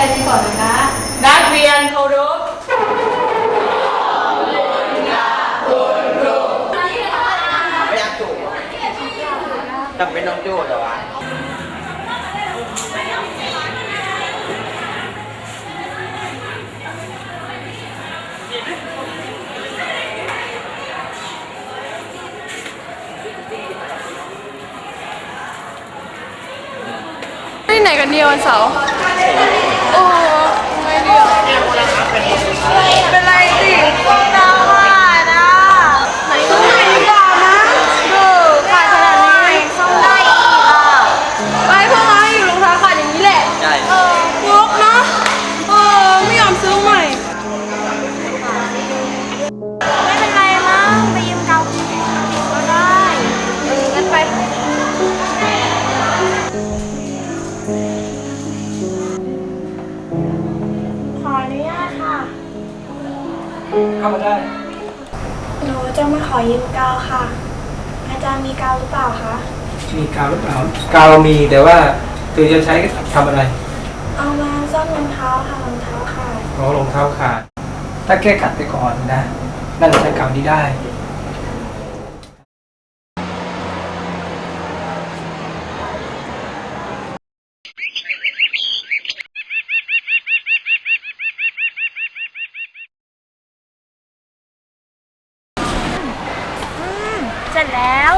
ไว้แค่นี้ก่อนนะคะ นักเรียนเคารพไม่อยากจูบจำเป็นต้องจูบเหรอวะที่ไหนกันเนี่ยวันเสาร์ เข้ามาได้ หนูจะมาขอยืมกาวค่ะ อาจารย์มีกาวหรือเปล่าคะ มีกาวหรือเปล่ากาวเรามีแต่ว่าเธอจะใช้ทำอะไรเอามาซ่อมรองเท้าค่ะรองเท้าค่ะรองรองเท้าขาด ถ้าแก้ขัดไปก่อนนะ นั่นใช้กาวนี้ได้ เสร็จแล้ว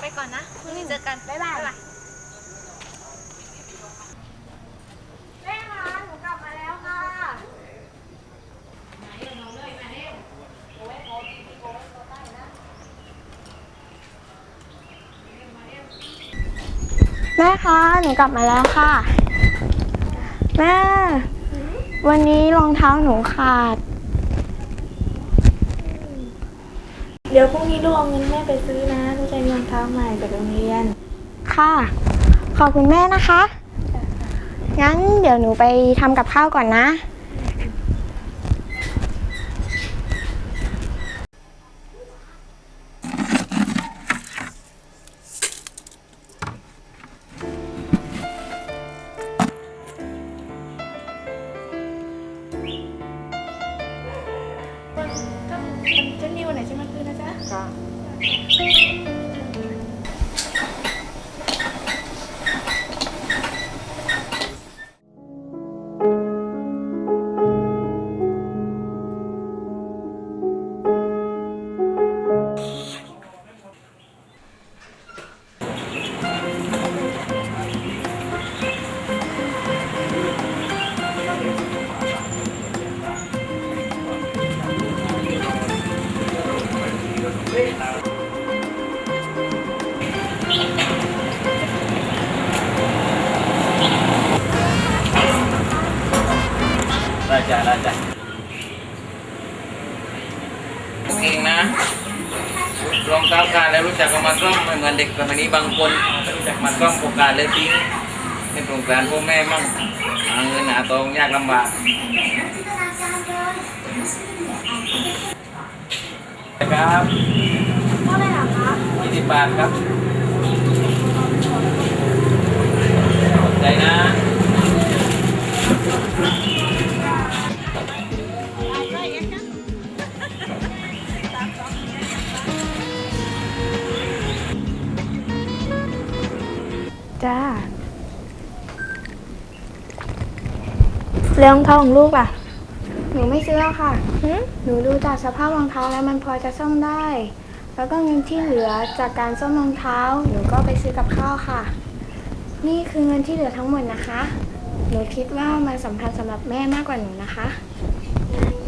ไปก่อนนะพรุ่งนี้เจอกัน บ๊ายบาย แม่คะหนูกลับมาแล้วค่ะ แม่คะหนูกลับมาแล้วค่ะ แม่ วันนี้รองเท้าหนูขาด เดี๋ยวพรุ่งนี้ลูกเอาเงินแม่ไปซื้อนะลูกจะมีรองเท้าใหม่จากโรงเรียน ค่ะ ขอบคุณแม่นะคะ งั้นเดี๋ยวหนูไปทำกับข้าวก่อนนะจะ คื จ้ะได้จ้ะเองนะรองเท้าขาดแล้วรู้จักเอามาซ่อมไม่เหมือนเด็กสมัยนี้บางคนไม่รู้จักมาซ่อมโอกาสเลยทิ้งเป็นสงสารพ่อแม่มั่งหาเงินหาทองยากลำบากครับเท่าไหร่หรอคะยี่สิบบาทครับขอบใจนะ จ้าแล้วรองเท้าของลูกล่ะ หนูไม่ซื้อแล้วค่ะหนูดูจากสภาพรองเท้าแล้วมันพอจะซ่อมได้ แล้วก็เงินที่เหลือจากการซ่อมรองเท้า หนูก็ไปซื้อกับข้าวค่ะ นี่คือเงินที่เหลือทั้งหมดนะคะ หนูคิดว่ามันสำคัญสำหรับแม่มากกว่าหนูนะคะ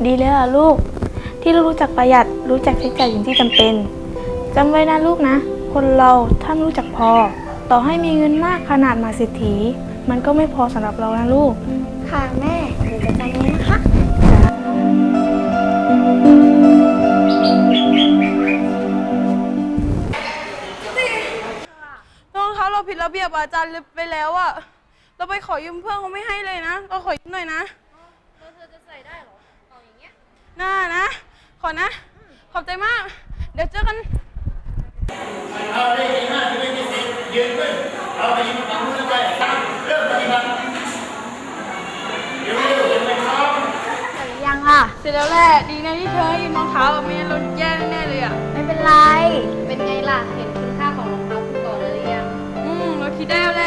ดีเลยล่ะลูก ที่เรารู้จักประหยัดรู้จักใช้จ่ายอย่างที่จำเป็นจำไว้นะลูกนะ คนเราถ้าไม่รู้จักพอ ต่อให้มีเงินมากขนาดมาสิทธีมันก็ไม่พอสำหรับเรานะลูก ค่ะแม่หนูจะจำไว้นะคะรองเท้าเราผิดระเบียบอาจารย์ไปแล้วอะเราไปขอยืมเพื่อนเขาไม่ให้เลยนะ เราขอยืมหน่อยนะเธอจะใส่ได้หรอเอาอย่างเงี้ยน่านะ ขอนะ ขอบใจมาก เดี๋ยวเจอกัน เอาได้ดีมากที่ สร็จหรือยังล่ะ เสร็จแล้วแหละดีนะที่เธอให้ยืมรองเท้าอะไม่งั้นเราแย่แน่ๆเลยอะไม่เป็นไร เป็นไงล่ะ เห็นคุณค่าของรองเท้าคุณก่อนเลยหรือยังอืมเราคิดได้แล้วแหละขอบใจนะที่ให้ยืมวันหลังเราจะ